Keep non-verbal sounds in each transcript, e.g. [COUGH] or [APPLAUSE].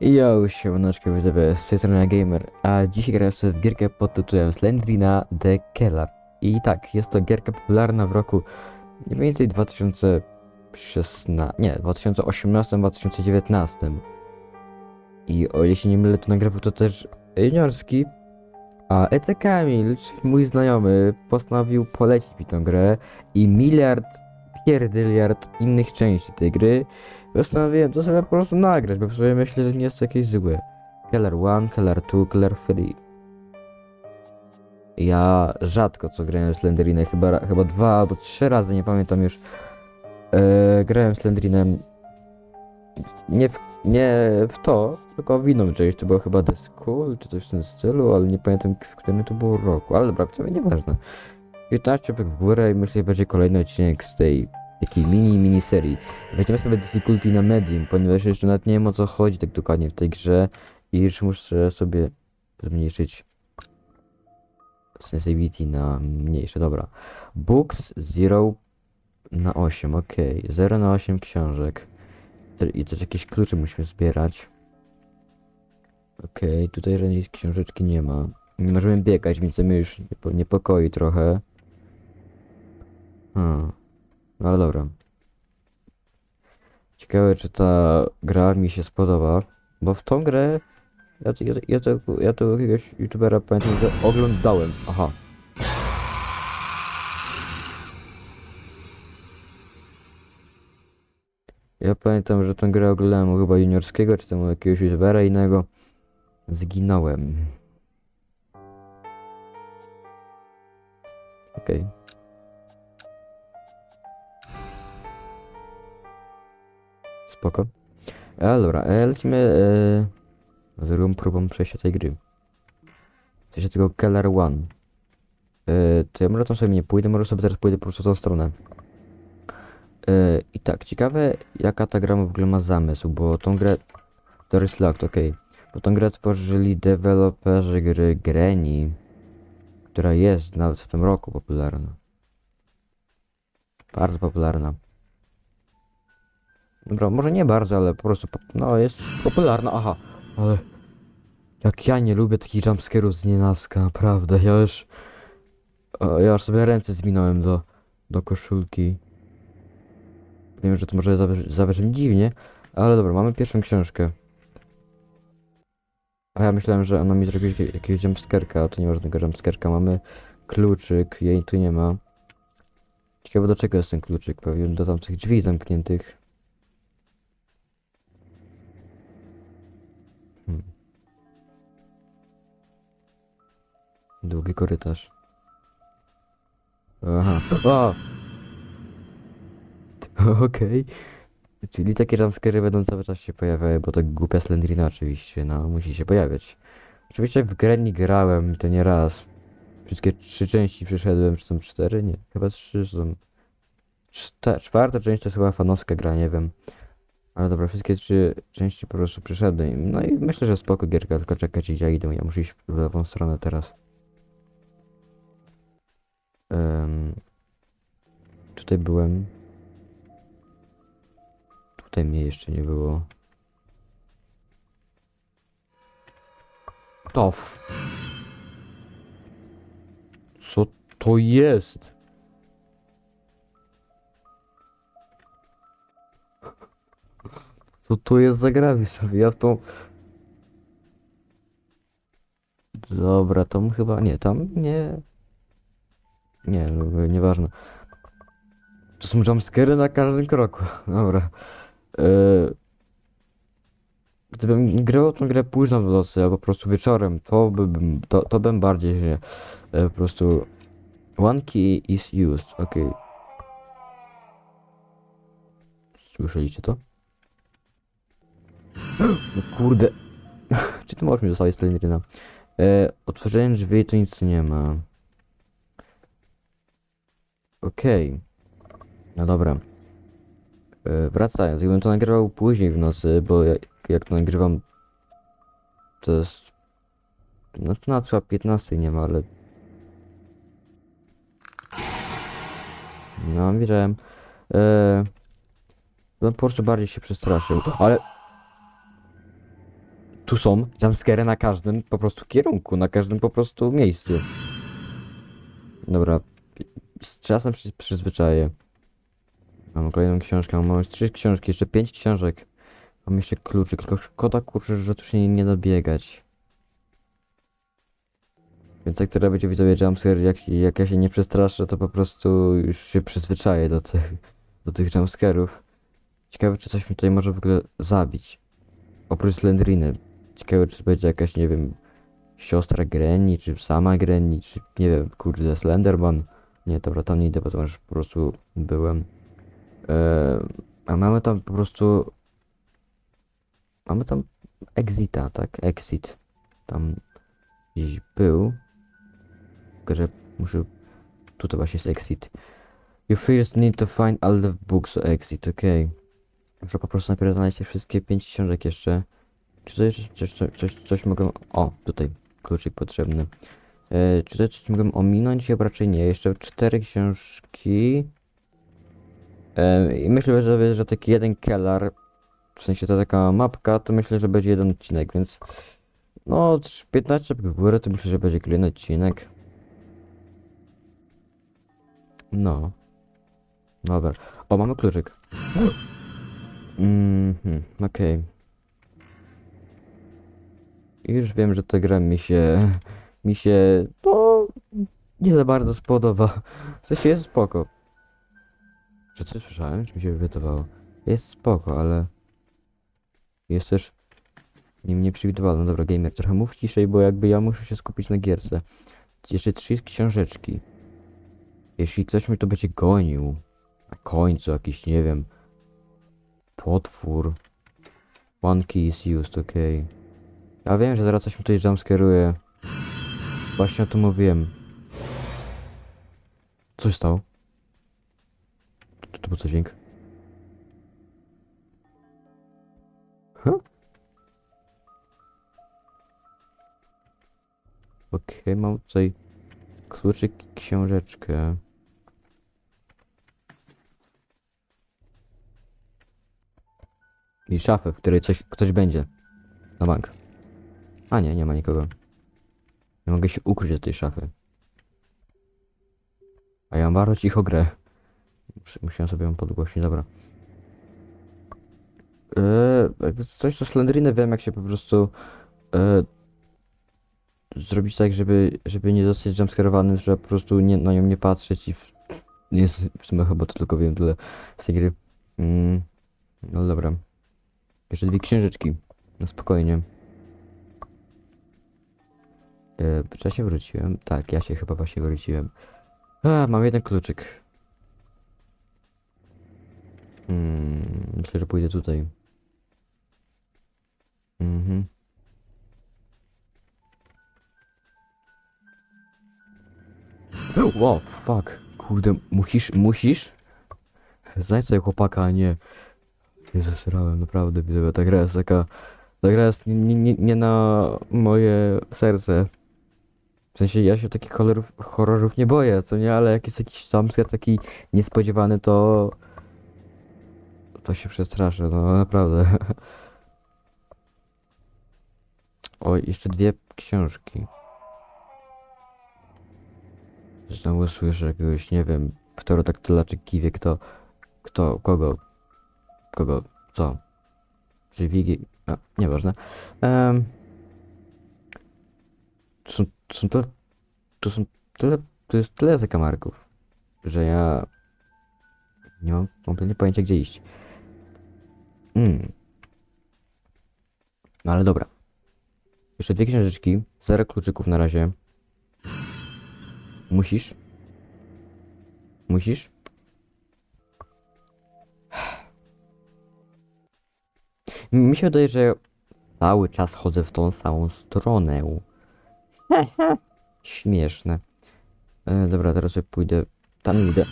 Yo, siemaneczko, widzowie, z tej strony Gamer, a dzisiaj grałem sobie w gierkę pod tytułem Slendrina The Keller. I tak, jest to gierka popularna w roku mniej więcej 2016, nie, 2018-2019. I o ile się nie mylę, to nagrywał to też juniorski, a EC Kamil, czyli mój znajomy, postanowił polecić mi tę grę i miliard, pierdyliard innych części tej gry Postanowiłem to sobie po prostu nagrać, bo sobie myślę, że nie jest to jakieś złe. Keller 1, Keller 2, Keller 3. Ja rzadko co grałem w Slenderina, chyba, chyba dwa albo trzy razy, nie pamiętam już. E, grałem Slenderinem nie w, nie w to, tylko w inną część, to było chyba The School, czy coś w tym stylu, ale nie pamiętam w którym to było roku, ale dobra, to nieważne. 15 łapek w górę i myślę, że będzie kolejny odcinek z tej takiej mini, mini serii. Weźmiemy sobie difficulty na medium, ponieważ jeszcze nawet nie wiem o co chodzi tak dokładnie w tej grze i już muszę sobie zmniejszyć sensitivity na mniejsze, dobra. Books 0 na 8, ok. 0 na 8 książek. I też jakieś klucze musimy zbierać. Ok, tutaj żadnej książeczki nie ma. Nie możemy biegać, więc to mnie już niepo- niepokoi trochę. Hmm. No ale dobra. Ciekawe, czy ta gra mi się spodoba, bo w tą grę ja, ja, ja, to, ja to jakiegoś youtubera pamiętam, że oglądałem. Aha. Ja pamiętam, że tę grę oglądałem chyba juniorskiego, czy tam jakiegoś youtubera innego. Zginąłem. Okej. Spoko. Ale dobra, e, lecimy e, z drugą próbą przejścia tej gry. W sensie tego Keller One. E, to ja może tam sobie nie pójdę, może sobie teraz pójdę po prostu w tą stronę. E, I tak, ciekawe jaka ta gra w ogóle ma zamysł, bo tą grę... Doris Locked, okej. Bo tą grę tworzyli deweloperzy gry Granny, która jest nawet w tym roku popularna. Bardzo popularna. Dobra, może nie bardzo, ale po prostu, no jest popularna, aha, ale jak ja nie lubię takich jumpscarów z nienaska, naprawdę, ja już, ja już sobie ręce zwinąłem do, do koszulki. Wiem, że to może zabrzmi, dziwnie, ale dobra, mamy pierwszą książkę. A ja myślałem, że ona mi zrobi jakie- jakiegoś jumpscarka, a to nie ma żadnego jumpscarka, mamy kluczyk, jej tu nie ma. Ciekawe do czego jest ten kluczyk, pewnie do tamtych drzwi zamkniętych. Długi korytarz. Aha. O! [LAUGHS] Okej. Czyli takie jumpscary będą cały czas się pojawiały, bo to głupia Slendrina oczywiście, no musi się pojawiać. Oczywiście w grę nie grałem, to nie raz. Wszystkie trzy części przeszedłem, czy tam cztery? Nie, chyba trzy są. Czte, czwarta część to jest chyba fanowska gra, nie wiem. Ale dobra, wszystkie trzy części po prostu przeszedłem. No i myślę, że spoko gierka, tylko czekać gdzie ja idę. Ja muszę iść w lewą stronę teraz. Em, tutaj byłem. Tutaj mnie jeszcze nie było. To f... Co to jest? Co to jest za sobie? Ja w tą... Dobra, tam chyba... Nie, tam nie... Nie, nieważne. To są jumpscary na każdym kroku. [LAUGHS] Dobra. Yy, gdybym grał tą grę późno w nocy, albo po prostu wieczorem, to bym, to, to bym bardziej się e, po prostu... One key is used, okej. Słyszeliście to? No kurde. [LAUGHS] Czy ty możesz mi zostawić Slendrina? E, otworzenie drzwi to nic nie ma. Okej. No dobra. E, wracając, jakbym to nagrywał później w nocy, bo jak, jak to nagrywam, to jest... No to na przykład 15 nie ma, ale... No, widziałem. E, bym po prostu bardziej się przestraszył, ale... tu są jumpscare na każdym po prostu kierunku, na każdym po prostu miejscu. Dobra, z czasem się przyzwyczaję. Mam kolejną książkę, mam już trzy książki, jeszcze pięć książek. Mam jeszcze kluczyk, tylko szkoda kurczę, że tu się nie, nie dobiegać. Więc jak teraz będzie widzowie jumpscare, jak, jak ja się nie przestraszę, to po prostu już się przyzwyczaję do tych, do tych jumpscare'ów. Ciekawe, czy coś mi tutaj może w ogóle zabić. Oprócz Slendriny. Ciekawe, czy będzie jakaś, nie wiem, siostra Granny, czy sama Granny, czy nie wiem, kurde, Slenderman. Nie, dobra, tam nie idę, bo to już po prostu byłem. Eee, a mamy tam po prostu... Mamy tam Exita, tak? Exit. Tam gdzieś był. Tylko, że muszę... Tutaj właśnie jest Exit. You first need to find all the books to exit, okej. Muszę po prostu najpierw znaleźć te wszystkie pięć książek jeszcze. Czy to jest coś, coś, coś, coś mogę... O, tutaj kluczyk potrzebny. E, czy to coś mogę ominąć? Chyba raczej nie. Jeszcze cztery książki. E, I myślę, że, że taki jeden keller, w sensie to taka mapka, to myślę, że będzie jeden odcinek, więc... No, trz- 15 w górę to myślę, że będzie kolejny odcinek. No. Dobra. O, mamy kluczyk. Mhm, okej. Już wiem, że ta gra mi się... Mi się... No... Nie za bardzo spodoba. W sensie jest spoko. Czy coś słyszałem? Czy mi się wydawało? Jest spoko, ale... Jest też... Nie, nieprzewidywalne. Dobra, gamer, trochę mów ciszej, bo jakby ja muszę się skupić na gierce. Jeszcze trzy książeczki. Jeśli ktoś mnie to będzie gonił... Na końcu jakiś, nie wiem... Potwór. One key is used, okej. Ja wiem, że zaraz coś mi tutaj jumpscaruje. Właśnie o tym mówiłem. Co się stało? To, to był co dźwięk? Huh? Okej, mam tutaj kluczyk i książeczkę. I szafę, w której coś, ktoś będzie. Na bank. A nie, nie ma nikogo. Nie mogę się ukryć od tej szafy. A ja mam bardzo cicho grę. Mus- Musiałem sobie ją podgłośnić, dobra. Jakby coś to Slendriny wiem jak się po prostu eee, zrobić tak, żeby, żeby nie zostać jumpscarowanym, że po prostu nie, na nią nie patrzeć i nie, w sumie chyba to tylko wiem tyle z tej gry. Mm, no dobra. Jeszcze dwie księżyczki. Na spokojnie. E, czy ja się wróciłem? Tak, ja się chyba właśnie wróciłem. A, mam jeden kluczyk. Hmm, myślę, że pójdę tutaj. Mhm. Wow, fuck. Kurde, musisz, musisz? Znajdź sobie chłopaka, a nie... Nie zasrałem, naprawdę, widzowie, ta gra jest taka... Ta gra jest nie, nie, nie na moje serce. W sensie ja się takich horrorów, horrorów nie boję, co nie, ale jak jest jakiś jumpscare taki niespodziewany, to... To się przestraszę, no naprawdę. [LAUGHS] Oj, jeszcze dwie książki. Znowu słyszę jakiegoś, nie wiem, pterodaktyla czy kiwie, kto... Kto, kogo? Kogo? Co? Czy wigi... A, nieważne. Um, to są, to są tyle... To są tyle... To jest tyle zakamarków, że ja... Nie mam kompletnie pojęcia, gdzie iść. Mm. No ale dobra. Jeszcze dwie książeczki, zero kluczyków na razie. Musisz? Musisz? Mi się wydaje, że cały czas chodzę w tą samą stronę. [LAUGHS] Śmieszne. E, dobra, teraz sobie pójdę. Tam idę.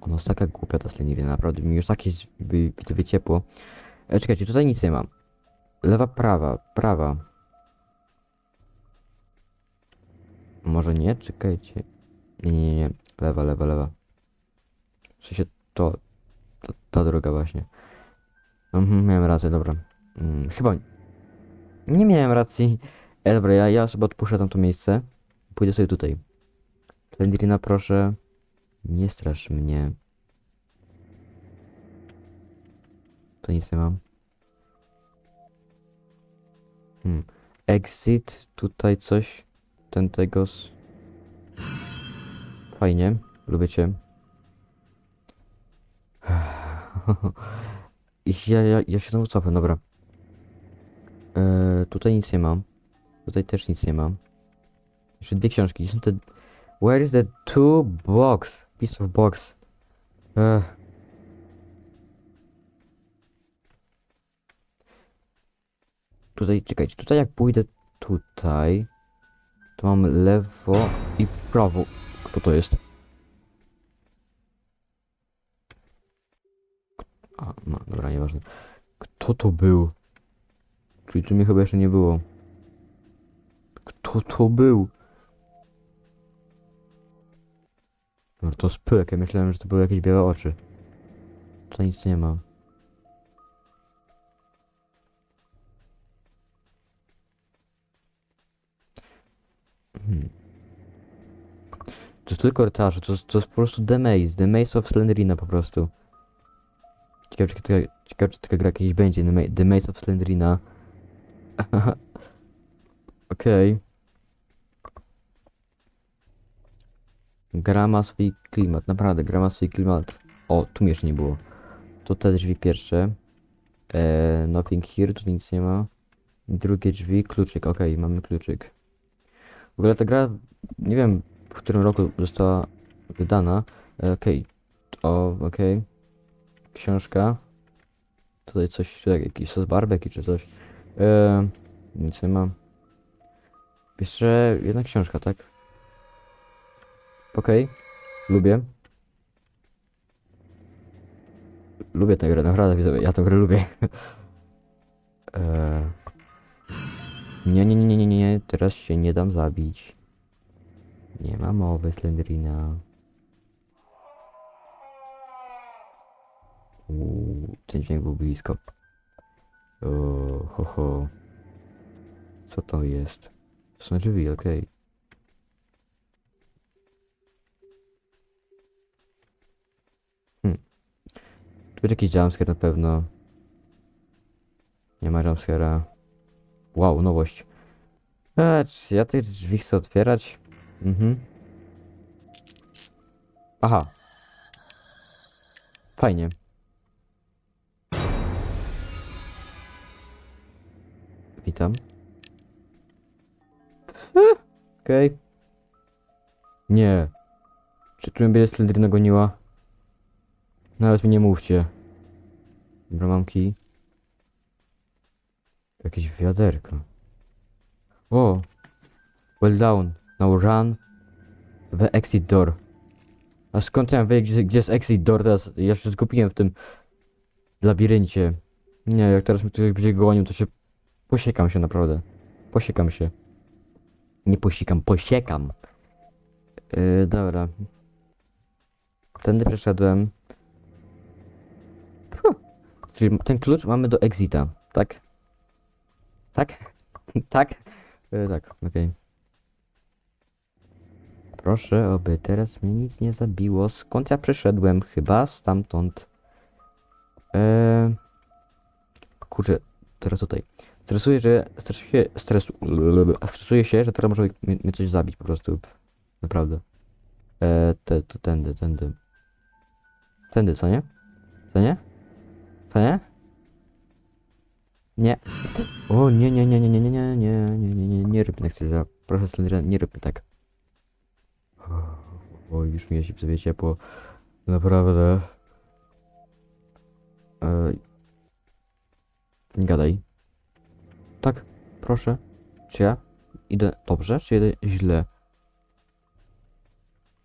Ona jest taka głupia ta Sleniry, naprawdę mi już takie by, by ciepło. E, czekajcie, tutaj nic nie mam. Lewa, prawa, prawa. Może nie? Czekajcie. Nie, nie, nie. Lewa, lewa, lewa. W sensie to, to ta droga właśnie. Mhm, miałem rację, dobra. Mm, chyba... Nie miałem racji. E, dobra, ja, ja sobie odpuszczę tam to miejsce. Pójdę sobie tutaj. Slenderina, proszę. Nie strasz mnie. To nic nie mam. Hmm. Exit, tutaj coś. Ten tegos. Fajnie, lubię cię. [SIGHS] Ja, ja, ja się znowu cofam, dobra. E, tutaj nic nie mam. Tutaj też nic nie mam. Jeszcze dwie książki. Gdzie są te... Where is the two box? Piece of box. Tutaj, czekajcie, tutaj jak pójdę tutaj, to mam lewo i prawo. Kto to jest? A, ma, dobra, nieważne. Kto to był? Czyli tu mnie chyba jeszcze nie było. Kto to był? No to spyk, ja myślałem, że to były jakieś białe oczy. Tutaj nic nie ma. Hmm. To jest tylko rytarze, to, to jest po prostu The Maze, The Maze of Slenderina po prostu. Ciekawe, czy, taka- ciekawe, czy taka gra kiedyś będzie, The Ma- The Maze of Slenderina. [LAUGHS] Okej. Gra ma swój klimat, naprawdę, gra ma swój klimat. O, tu mnie jeszcze nie było. To te drzwi pierwsze. Eee, nothing here, tu nic nie ma. Drugie drzwi, kluczyk, okej, mamy kluczyk. W ogóle ta gra, nie wiem w którym roku została wydana. E, Okej, o, okej. Książka. Tutaj coś, tutaj jakiś sos barbeki czy coś. E, nic nie ma. Jeszcze jedna książka, tak? Okej, lubię. Lubię tę grę, naprawdę widzowie, ja tę grę lubię. Eee... [LAUGHS] Nie, nie, nie, nie, nie, nie, teraz się nie dam zabić. Nie ma mowy, Slenderina. Uuu, ten dźwięk był blisko. O, ho, ho. Co to jest? To są drzwi, okej. Tu będzie jakiś jumpscare na pewno. Nie ma jumpscare'a. Wow, nowość. A, czy ja tych drzwi chcę otwierać? Mhm. Aha. Fajnie. Witam. Okej. Nie. Czy tu mnie będzie Slenderina goniła? Nawet mi nie mówcie. Dobra, mam kij. Jakieś wiaderko. O! Well down. Now run. The exit door. A skąd wiem, wiedzieć, gdzie, gdzie jest exit door teraz? Ja się zgubiłem w tym labiryncie. Nie, jak teraz mnie ktoś będzie gonił, to się... Posiekam się naprawdę. Posiekam się. Nie posikam, posiekam. Yy, dobra. Tędy przeszedłem. Czyli ten klucz mamy do exita, tak? Tak? [LAUGHS] tak? E, tak, okej. Proszę, oby teraz mnie nic nie zabiło. Skąd ja przyszedłem? Chyba stamtąd. Eee... Kurczę, teraz tutaj. Stresuję, że... Stresuję, stresu... Stresuję się, że teraz może mnie, mnie coś zabić po prostu. Naprawdę. Eee, te, to tędy, tędy. Tędy, co nie? Co nie? Co nie? Nie. O nie, nie, nie, nie, nie, nie, nie, nie, nie, nie, nie, nie rób tak, Sylwia. Proszę Sylwia, nie rób tak. O, już mi się sobie ciepło. Naprawdę. Ej. Nie gadaj. Tak, proszę. Czy ja idę dobrze, czy idę źle?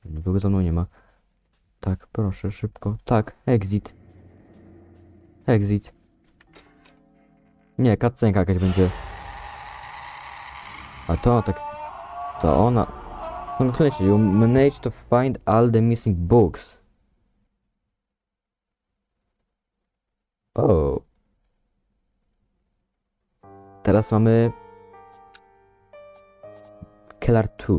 Nikogo za mną nie ma. Tak, proszę, szybko. Tak, exit. Exit. Nie, cutscenka jakaś będzie. A to tak... To ona... Congratulations, you managed to find all the missing books. Oh. teraz mamy Keller 2.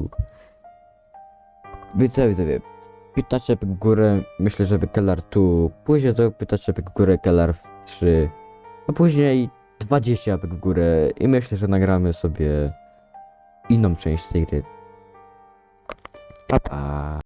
Widzę, widzowie. 15 łapek w górę, myślę, żeby Keller 2. Później znowu 15 łapek w górę, Keller 3. A później 20 łapek w górę i myślę, że nagramy sobie inną część tej gry. Pa, pa.